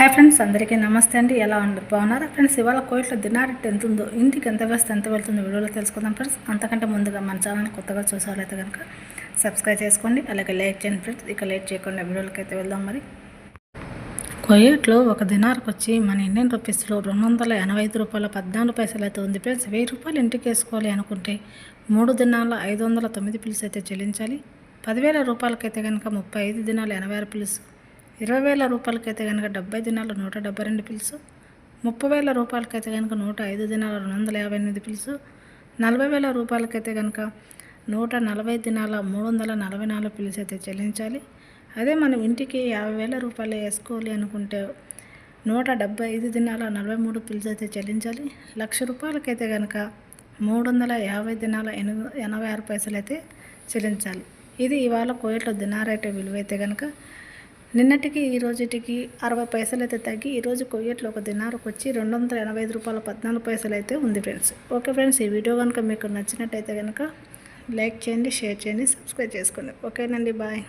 Hi friends అందరికీ నమస్తే అండి. ఎలా ఉండరు బాగున్నారా? ఫ్రెండ్స్ ఇవాళ కోయిట్లో దినారెట్ ఎంత ఉందో ఇంటికి ఎంత వేస్తే ఎంత వెళ్తుందో వీడియోలో తెలుసుకుందాం ఫ్రెండ్స్ అంతకంటే ముందుగా మన ఛానల్ కొత్తగా చూసేవాళ్ళైతే కనుక సబ్స్క్రైబ్ చేసుకోండి. అలాగే లైక్ చేయండి ఫ్రెండ్స్ ఇక లేట్ చేయకుండా వీడియోలకి అయితే వెళ్దాం మరి. కోయేట్లో ఒక దినార్కి వచ్చి మన ఇండియన్ రూపీస్లో రెండు వందల ఎనభై ఐదు రూపాయల పద్నాలుగు పైసలు అయితే ఉంది ఫ్రెండ్స్ వెయ్యి రూపాయలు ఇంటికి వేసుకోవాలి అనుకుంటే మూడు దినాల ఐదు వందల తొమ్మిది పిల్స్ అయితే చెల్లించాలి. పదివేల రూపాయలకైతే కనుక ముప్పై ఐదు దినాలు ఎనభై ఆరు పిల్స్ ఇరవై వేల రూపాయలకైతే కనుక డెబ్బై దినాలు నూట డెబ్బై రెండు పిలుసు. ముప్పై వేల రూపాయలకైతే కనుక నూట ఐదు దినాల రెండు వందల యాభై ఎనిమిది పిలుసు. నలభై వేల రూపాయలకైతే కనుక నూట నలభై దినాల మూడు వందల నలభై నాలుగు పిల్స్ అయితే చెల్లించాలి. అదే మనం ఇంటికి యాభై వేల రూపాయలు వేసుకోవాలి అనుకుంటే నూట డెబ్బై ఐదు దినాల నలభై మూడు పిల్స్ అయితే చెల్లించాలి. లక్ష రూపాయలకైతే కనుక మూడు వందల యాభై దినాల ఎనభై ఆరు పైసలు అయితే చెల్లించాలి. ఇది ఇవాళ కోయట్ల దినారైతే విలువైతే కనుక నిన్నటికి ఈ రోజుటికి అరవై పైసలు అయితే తగ్గి ఈరోజు కొయ్యట్లో ఒక దినారుకు వచ్చి రెండు వందల ఎనభై ఐదు రూపాయల పద్నాలుగు పైసలు అయితే ఉంది ఫ్రెండ్స్. ఓకే ఫ్రెండ్స్ ఈ వీడియో కనుక మీకు నచ్చినట్టయితే కనుక లైక్ చేయండి షేర్ చేయండి సబ్స్క్రైబ్ చేసుకోండి. ఓకేనండి బాయ్.